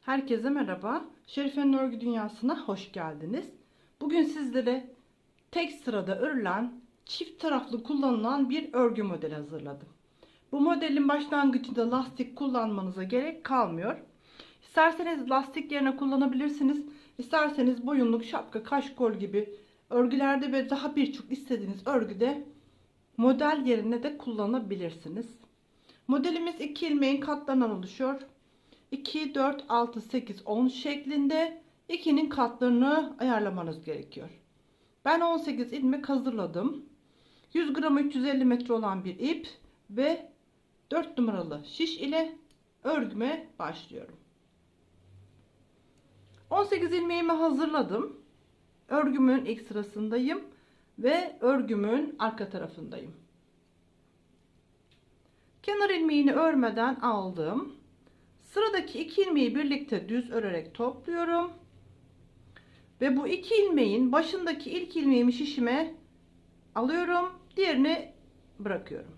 Herkese merhaba. Şerife'nin örgü dünyasına hoş geldiniz. Bugün sizlere tek sırada örülen, çift taraflı kullanılan bir örgü modeli hazırladım. Bu modelin başlangıcında lastik kullanmanıza gerek kalmıyor. İsterseniz lastik yerine kullanabilirsiniz. İsterseniz boyunluk, şapka, kaşkol gibi örgülerde ve daha birçok istediğiniz örgüde model yerine de kullanabilirsiniz. Modelimiz iki ilmeğin katlarından oluşuyor. 2, 4, 6, 8, 10 şeklinde 2'nin katlarını ayarlamanız gerekiyor. Ben 18 ilmek hazırladım. 100 gram 350 metre olan bir ip ve 4 numaralı şiş ile örgüme başlıyorum. 18 ilmeğimi hazırladım. Örgümün ilk sırasındayım ve örgümün arka tarafındayım. Kenar ilmeğini örmeden aldım. Sıradaki iki ilmeği birlikte düz örerek topluyorum. Ve bu iki ilmeğin başındaki ilk ilmeğimi şişime alıyorum. Diğerini bırakıyorum.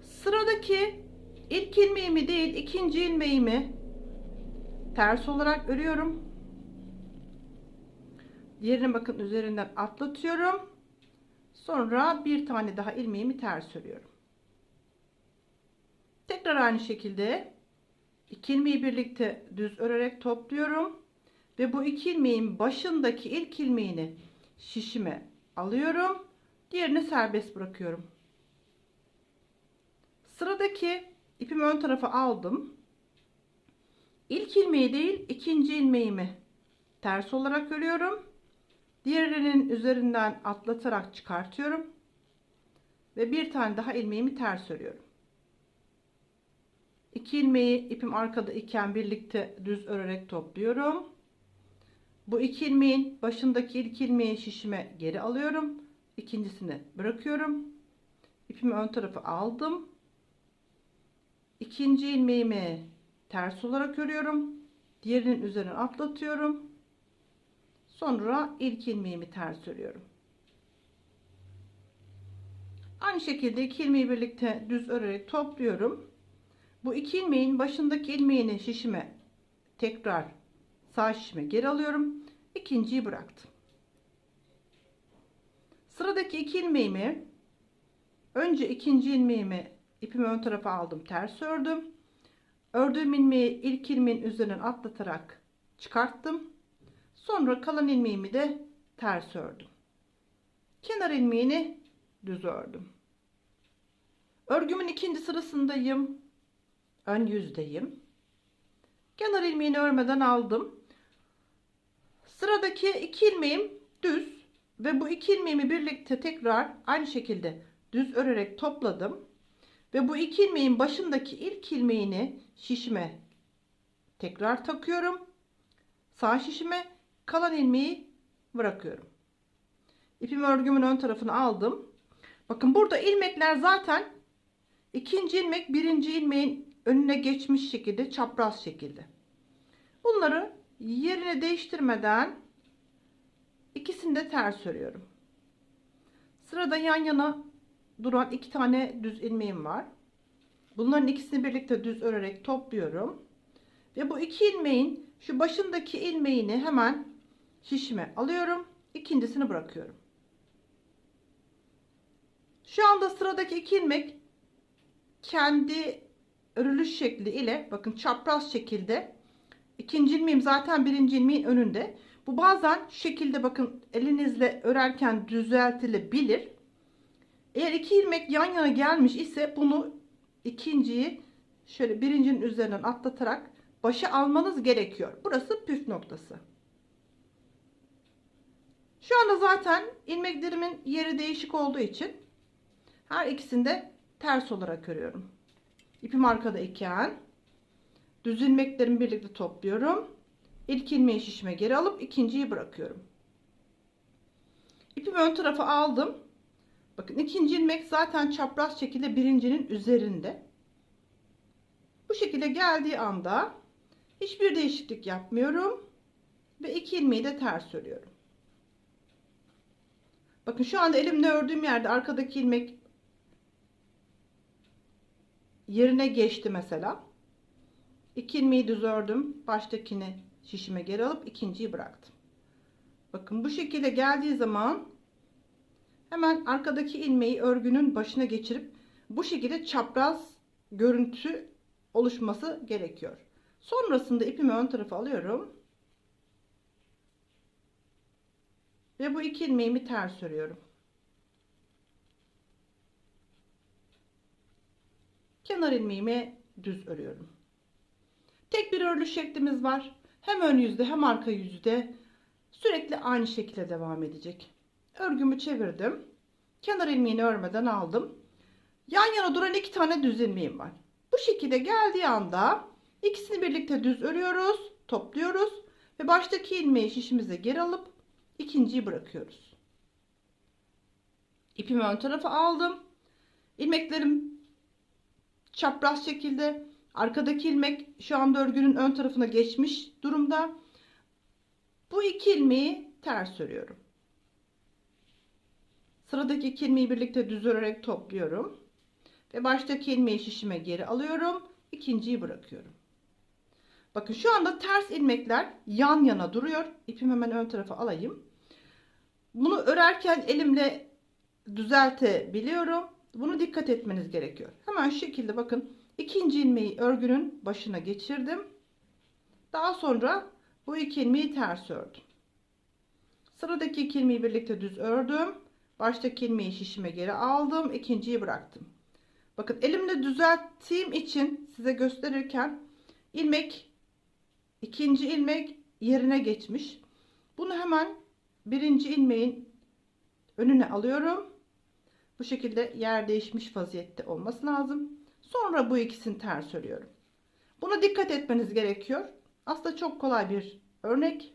Sıradaki ilk ilmeğimi değil ikinci ilmeğimi ters olarak örüyorum. Diğerini bakın üzerinden atlatıyorum. Sonra bir tane daha ilmeğimi ters örüyorum. Tekrar aynı şekilde iki ilmeği birlikte düz örerek topluyorum. Ve bu iki ilmeğin başındaki ilk ilmeğini şişime alıyorum. Diğerini serbest bırakıyorum. Sıradaki ipimi ön tarafa aldım. İlk ilmeği değil ikinci ilmeğimi ters olarak örüyorum. Diğerinin üzerinden atlatarak çıkartıyorum. Ve bir tane daha ilmeğimi ters örüyorum. İki ilmeği ipim arkada iken birlikte düz örerek topluyorum. Bu iki ilmeğin başındaki ilk ilmeği şişime geri alıyorum. İkincisini bırakıyorum. İpimi ön tarafa aldım. İkinci ilmeğimi ters olarak örüyorum. Diğerinin üzerine atlatıyorum. Sonra ilk ilmeğimi ters örüyorum. Aynı şekilde iki ilmeği birlikte düz örerek topluyorum. Bu iki ilmeğin başındaki ilmeğini şişime tekrar sağ şişime geri alıyorum. İkinciyi bıraktım. Sıradaki iki ilmeğimi önce ikinci ilmeğimi ipimi ön tarafa aldım ters ördüm. Ördüğüm ilmeği ilk ilmeğin üzerinden atlatarak çıkarttım. Sonra kalan ilmeğimi de ters ördüm. Kenar ilmeğini düz ördüm. Örgümün ikinci sırasındayım ön yüzdeyim. Kenar ilmeğini örmeden aldım. Sıradaki iki ilmeğim düz ve bu iki ilmeğimi birlikte tekrar aynı şekilde düz örerek topladım. Ve bu iki ilmeğin başındaki ilk ilmeğini şişime tekrar takıyorum. Sağ şişime kalan ilmeği bırakıyorum. İpimi örgümün ön tarafını aldım. Bakın burada ilmekler zaten ikinci ilmek birinci ilmeğin önüne geçmiş şekilde çapraz şekilde. Bunları yerine değiştirmeden ikisini de ters örüyorum. Sırada yan yana duran iki tane düz ilmeğim var. Bunların ikisini birlikte düz örerek topluyorum. Ve bu iki ilmeğin şu başındaki ilmeğini hemen şişime alıyorum. İkincisini bırakıyorum. Şu anda sıradaki iki ilmek kendi örülüş şekli ile bakın çapraz şekilde ikinci ilmeğim zaten birinci ilmeğin önünde. Bu bazen şekilde bakın elinizle örerken düzeltilebilir. Eğer iki ilmek yan yana gelmiş ise bunu ikinciyi şöyle birincinin üzerinden atlatarak başa almanız gerekiyor. Burası püf noktası. Şu anda zaten ilmeklerimin yeri değişik olduğu için her ikisini de ters olarak örüyorum. İpim arkada iken düz ilmeklerimi birlikte topluyorum. İlk ilmeği şişime geri alıp ikinciyi bırakıyorum. İpimi ön tarafa aldım. Bakın ikinci ilmek zaten çapraz şekilde birincinin üzerinde. Bu şekilde geldiği anda hiçbir değişiklik yapmıyorum. Ve iki ilmeği de ters örüyorum. Bakın şu anda elimle ördüğüm yerde arkadaki ilmek yerine geçti mesela. İki ilmeği düz ördüm. Baştakini şişime geri alıp ikinciyi bıraktım. Bakın bu şekilde geldiği zaman hemen arkadaki ilmeği örgünün başına geçirip bu şekilde çapraz görüntü oluşması gerekiyor. Sonrasında ipimi ön tarafa alıyorum. Ve bu iki ilmeğimi ters örüyorum. Kenar ilmeğimi düz örüyorum. Tek bir örülü şeklimiz var. Hem ön yüzde hem arka yüzde sürekli aynı şekilde devam edecek. Örgümü çevirdim. Kenar ilmeğini örmeden aldım. Yan yana duran iki tane düz ilmeğim var. Bu şekilde geldiği anda ikisini birlikte düz örüyoruz, topluyoruz ve baştaki ilmeği şişimize geri alıp ikinciyi bırakıyoruz. İpimi ön tarafa aldım. İlmeklerim çapraz şekilde arkadaki ilmek şu anda örgünün ön tarafına geçmiş durumda. Bu iki ilmeği ters örüyorum. Sıradaki iki ilmeği birlikte düz örerek topluyorum. Ve baştaki ilmeği şişime geri alıyorum. ikinciyi bırakıyorum. Bakın şu anda ters ilmekler yan yana duruyor. İpimi hemen ön tarafa alayım. Bunu örerken elimle düzeltebiliyorum. Bunu dikkat etmeniz gerekiyor. Hemen şu şekilde bakın ikinci ilmeği örgünün başına geçirdim. Daha sonra bu iki ilmeği ters ördüm. Sıradaki iki ilmeği birlikte düz ördüm. Baştaki ilmeği şişime geri aldım. ikinciyi bıraktım. Bakın elimle düzelttiğim için size gösterirken ilmek ikinci ilmek yerine geçmiş. Bunu hemen birinci ilmeğin önüne alıyorum. Bu şekilde yer değişmiş vaziyette olması lazım. Sonra bu ikisini ters örüyorum. Buna dikkat etmeniz gerekiyor. Aslında çok kolay bir örnek.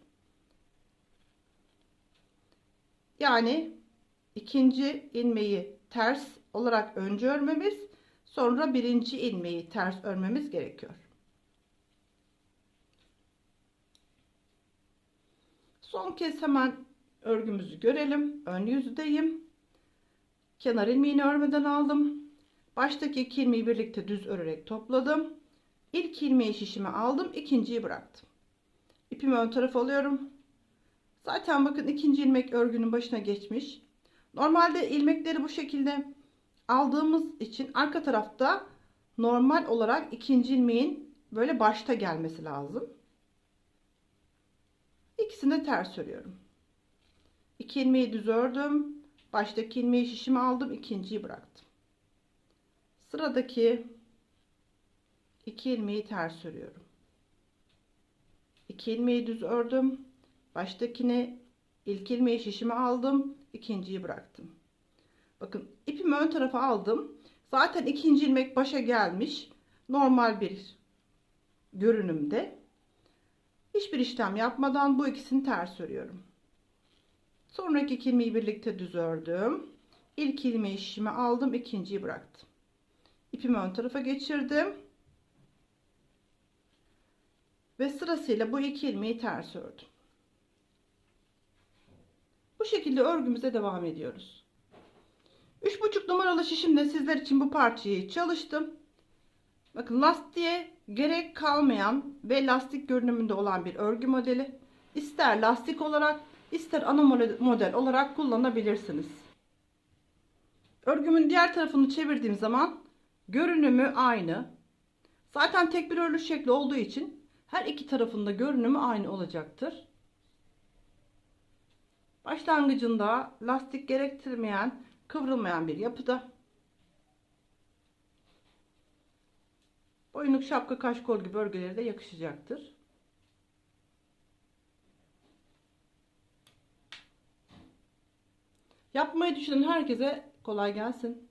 Yani ikinci ilmeği ters olarak önce örmemiz, sonra birinci ilmeği ters örmemiz gerekiyor. Son kez hemen örgümüzü görelim. Ön yüzdeyim. Kenar ilmeğini örmeden aldım. Baştaki iki ilmeği birlikte düz örerek topladım. İlk ilmeği şişime aldım. ikinciyi bıraktım. İpimi ön tarafa alıyorum. Zaten bakın ikinci ilmek örgünün başına geçmiş. Normalde ilmekleri bu şekilde aldığımız için arka tarafta normal olarak ikinci ilmeğin böyle başta gelmesi lazım. İkisini de ters örüyorum. İki ilmeği düz ördüm. Baştaki ilmeği şişime aldım. ikinciyi bıraktım. Sıradaki iki ilmeği ters örüyorum. İki ilmeği düz ördüm. Baştakini ilk ilmeği şişime aldım. ikinciyi bıraktım. Bakın ipimi ön tarafa aldım. Zaten ikinci ilmek başa gelmiş. Normal bir görünümde. Hiçbir işlem yapmadan bu ikisini ters örüyorum. Sonraki iki ilmeği birlikte düz ördüm. İlk ilmeği şişime aldım. ikinciyi bıraktım. İpimi ön tarafa geçirdim. Ve sırasıyla bu iki ilmeği ters ördüm. Bu şekilde örgümüze devam ediyoruz. 3,5 numaralı şişimde sizler için bu parçayı çalıştım. Bakın lastiğe gerek kalmayan ve lastik görünümünde olan bir örgü modeli. İster lastik olarak ister ana model olarak kullanabilirsiniz. Örgümün diğer tarafını çevirdiğim zaman görünümü aynı. Zaten tek bir örgü şekli olduğu için her iki tarafında görünümü aynı olacaktır. Başlangıcında lastik gerektirmeyen, kıvrılmayan bir yapıda. Boyunluk şapka kaşkol gibi örgülere de yakışacaktır. Yapmayı düşünen herkese kolay gelsin.